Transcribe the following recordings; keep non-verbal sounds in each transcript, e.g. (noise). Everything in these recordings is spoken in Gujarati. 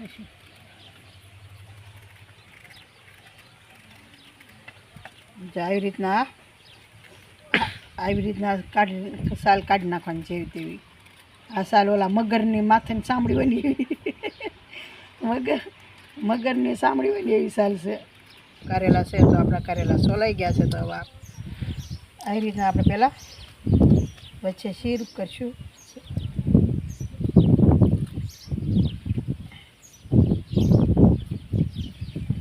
(laughs) આવી રીતના આવી રીતના કાઢી, સાલ કાઢી નાખવાની જેવી તેવી. આ સાલ ઓલા મગરની માથેની સાંભળી હોય ને એવી. (laughs) મગર, મગરની સાંભળી હોય ને એવી સાલ છે. કારેલા છે તો આપણા કારેલા સોલાઈ ગયા છે તો હવે આવી રીતના આપણે પહેલાં વચ્ચે શીર કરશું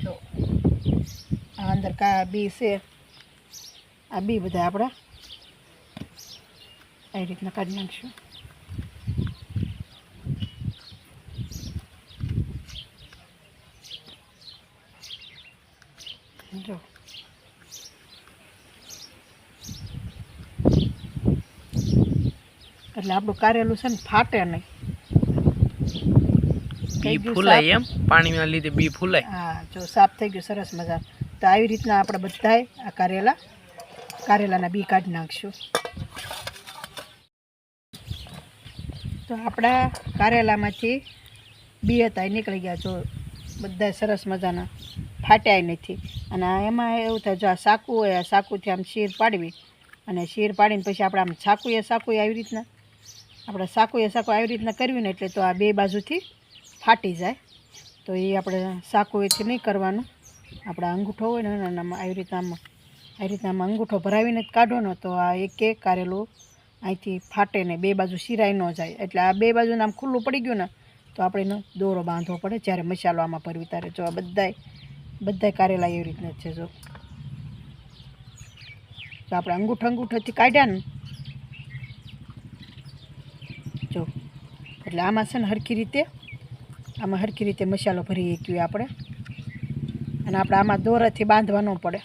જો આ બી છે. આ બી બધા આપણા આવી રીતના કાઢી નાખીશું. જો. એટલે આપણું કારેલું છે ને ફાટે નહીં. બી ફૂલાય એમ? પાણીના લીધે બી ફૂલાય? હા જો સાફ થઈ ગયું સરસ મજા તો આવી રીતના આપણે બધાએ આ કારેલા, કારેલાના બી કાઢી નાખશું. તો આપણા કારેલામાંથી બી હતા, એ નીકળી ગયા. જો બધા સરસ મજાના ફાટ્યા નથી અને એમાં એવું થાય, જો આ સાકુ હોય, આ સાકુથી આમ શીર પાડવી. અને શીર પાડીને પછી આપણે આમ સાકુએ સાકુએ આવી રીતના, આપણે સાકુએ સાકુ આવી રીતના કરવી ને એટલે તો આ બે બાજુથી ફાટી જાય. તો એ આપણે સાકુએથી નહીં કરવાનું. આપણા અંગૂઠો હોય ને એનામાં આવી રીતના આમાં આવી રીતના આમાં અંગૂઠો ભરાવીને જ કાઢો ને તો આ એક એક કારેલું અહીંથી ફાટે ને બે બાજુ સિરાઈ ન જાય. એટલે આ બે બાજુને આમ ખુલ્લું પડી ગયું ને, તો આપણે એનો દોરો બાંધવો પડે જ્યારે મસાલો આમાં ભરવી તારે જો આ બધાય બધાય કારેલા એવી રીતના જ છે જો. તો આપણે અંગૂઠો અંગૂઠોથી કાઢ્યા ને, જો. એટલે આમાં છે ને હરખી રીતે, આમાં હરખી રીતે મસાલો ભરી શકીએ આપણે. અને આપણે આમાં દોરાથી બાંધવાનો પડે.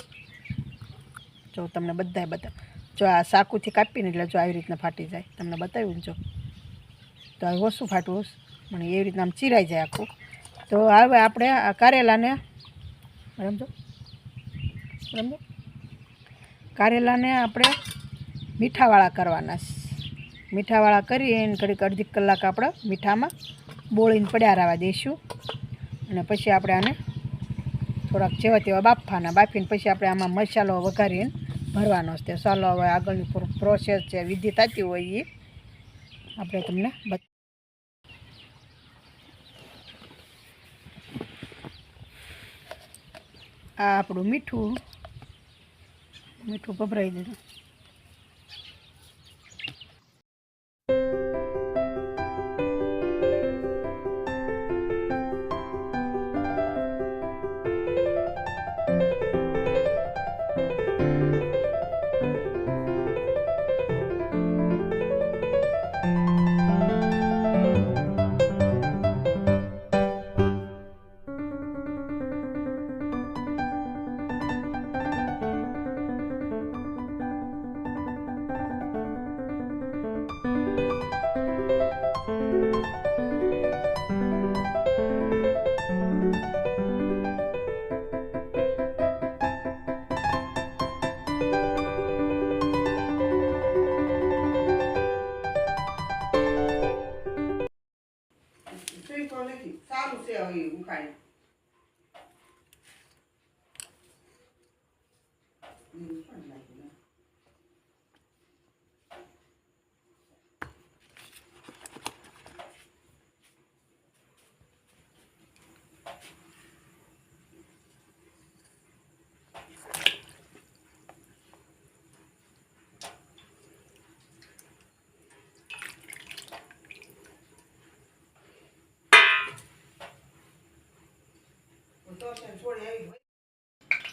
જો તમને બધાય બધા જો આ સાકુથી કાપીને એટલે જો આવી રીતના ફાટી જાય. તમને બતાવ્યું જો. તો આ ઓછું ફાટવું પણ એવી રીતના આમ ચીરાઈ જાય આખું. તો હવે આપણે આ કારેલાને સમજો? સમજો? કારેલાને આપણે મીઠાવાળા કરવાના. મીઠાવાળા કરી એને ઘડીક અડધી કલાક આપણે મીઠામાં બોળીને પડ્યા રહેવા દઈશું. અને પછી આપણે આને થોડાક જેવા તેવા બાફવાના. બાફીને પછી આપણે આમાં મસાલો વઘારીને ભરવાનો છે. ચાલો હવે આગળની પ્રોસેસ છે વિધિ થતી હોય એ આપણે તમને આ આપણું મીઠું. મીઠું ભભરાઈ દીધું.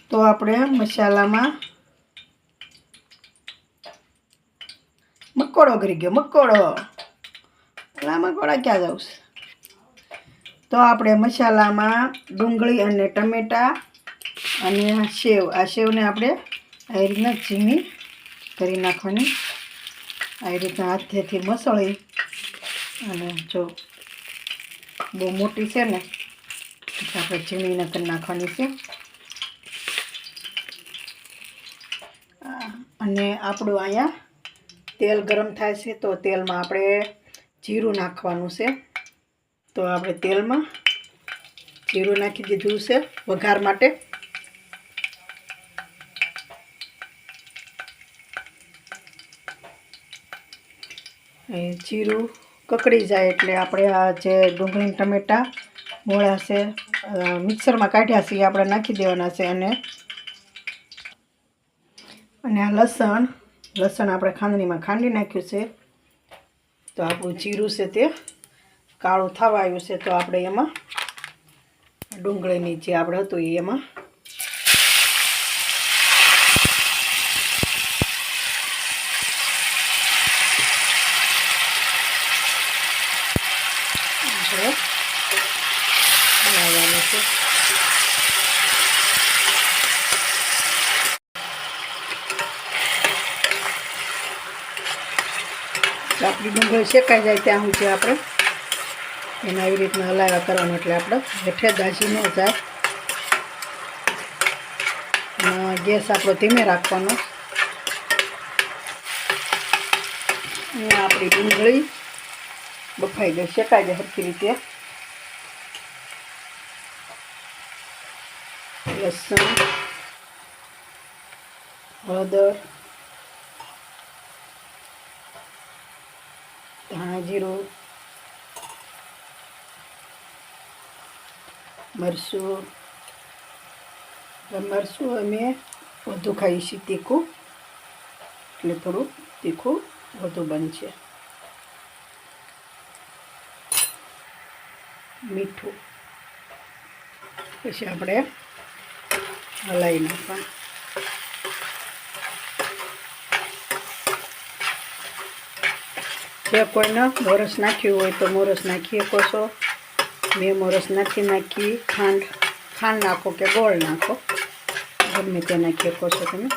તો આપણે મસાલામાં મકોડો કરી ગયો, મકોડો. પેલા મકોડા ક્યાં જાઉં છે? તો આપણે મસાલામાં ડુંગળી અને ટમેટા અને સેવ, આ સેવને આપણે આવી રીતના ઝીણી કરી નાખવાની. આવી રીતના હાથેથી મસળી અને જો બહુ મોટી છે ને આપણે ઝીણીને કરી નાખવાની છે. અને આપણું અહીંયા તેલ ગરમ થાય છે, તો તેલમાં આપણે જીરું નાખવાનું છે. તો આપણે તેલમાં જીરું નાખી દીધું છે, વઘાર માટે. જીરું કકડી જાય એટલે આપણે આ જે ડુંગળી ટમેટાં મોળા છે મિક્સરમાં કાઢ્યા છે, એ આપણે નાખી દેવાના છે અને અને આ લસણ લસણ આપણે ખાંડણીમાં ખાંડી નાખ્યું છે. તો આપણું જીરું છે તે કાળું થવા આવ્યું છે. તો આપણે એમાં ડુંગળીની જે આપણે હતું એ એમાં આપણે હલાવવાનું છે તો આપણી ડુંગળી શેકાઈ જાય ત્યાં સુધી આપણે એને આવી રીતના હલાવ્યા કરવાનું એટલે આપણે હેઠે દાજી ન જાય અને ગેસ આપણો ધીમે રાખવાનો અને આપણી ડુંગળી બફાઈ ગઈ શેકાઈ જાય સરખી રીતે લસણ હળદર ધાણા જીરું મરસું મરસું અમે વધુ છીએ તીખું, એટલે થોડું તીખું વધુ બનશે. મીઠું. પછી આપણે હલાવી નાખવાનું. જે કોઈને? મોરસ નાખ્યું હોય તો મોરસ નાખી છો મેં મોરસ નાખી નાખી ખાંડ ખાંડ નાખો કે ગોળ નાખો. ગમે તે નાખી શકો તમે.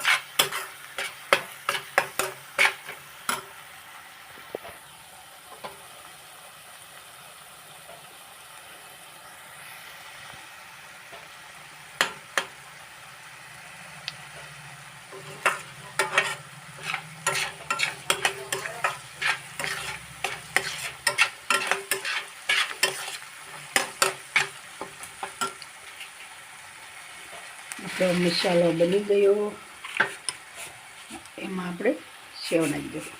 આપણો મસાલો બની ગયો. એમાં આપણે સેવ નાખી દઈશું.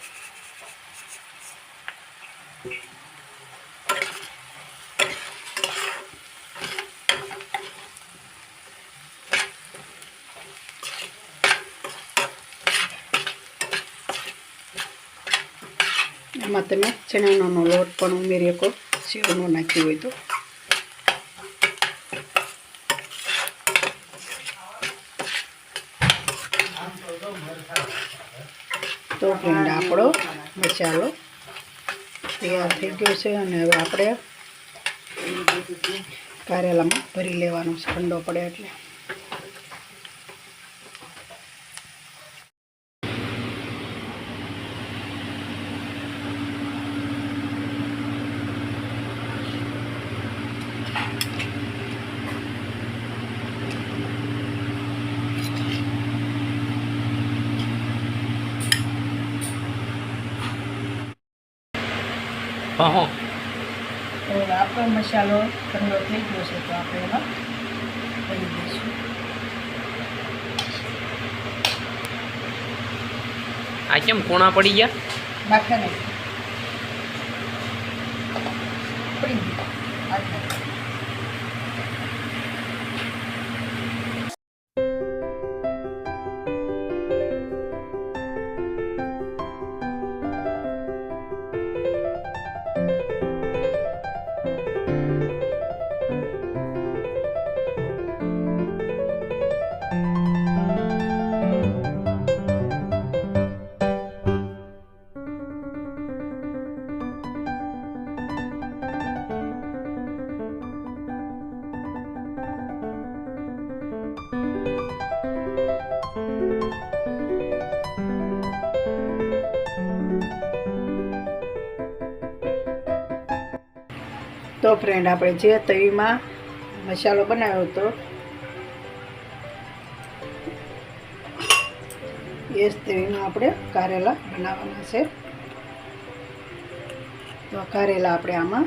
એમાં તમે ચણાનો લોટ પણ ઉમેરી શકો, સેવનો નાખ્યો હોય તો. ફ્રેન્ડ આપણો મસાલો તૈયાર થઈ ગયો છે અને હવે આપણે કારેલામાં ભરી લેવાનો છે. ઠંડો પડે એટલે. હા હા તો આપણો મસાલો ઠંડો થઈ ગયો છે તો આપણે એમાં ભરી દઈશું. આ કેમ કોણા પડી ગયા? નાખે તો ફ્રેન્ડ આપણે જે તવીમાં મસાલો બનાવ્યો હતો, એ જ તવીમાં આપણે કારેલા બનાવવાના છે. તો કારેલા આપણે આમાં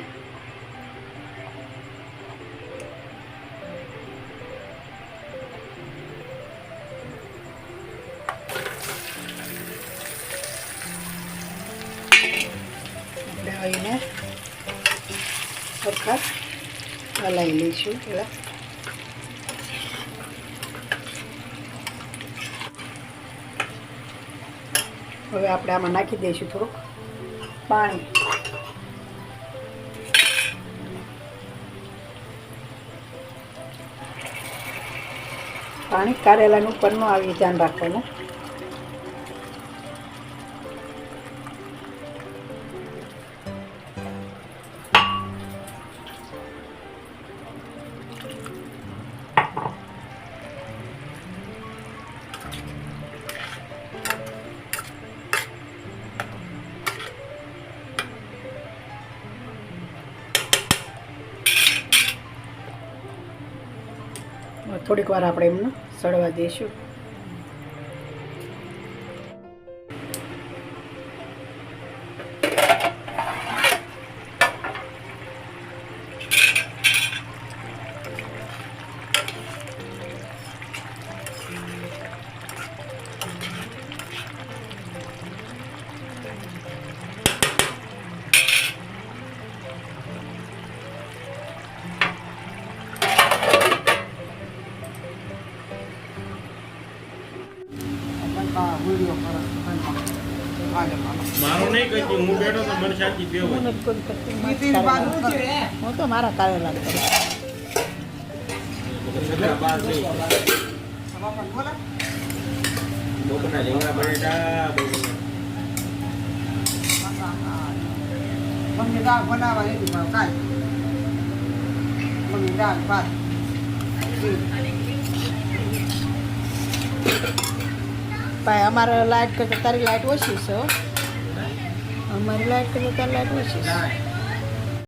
હલાવી લઈશું હવે આપણે આમાં નાખી દઈશું થોડુંક પાણી. પાણી કારેલાનું ઉપર ન આવી ધ્યાન રાખવાનું. થોડીક વાર આપણે એમને સળવા દઈશું મારું નહીં કહી હું બેઠો તો મને શાંતિ હું મારા કારેલા. લાગતા કરું લીંગડા બટેટા મમ્મી દાળ બનાવવા લીધી પણ કાંઈ મમ્મી દાળ ભાત. ભાઈ, અમારે લાઇટ કરતાં તારી લાઇટ ઓછી છે. અમારી લાઇટ કરતાં તારી લાઇટ ઓછી છે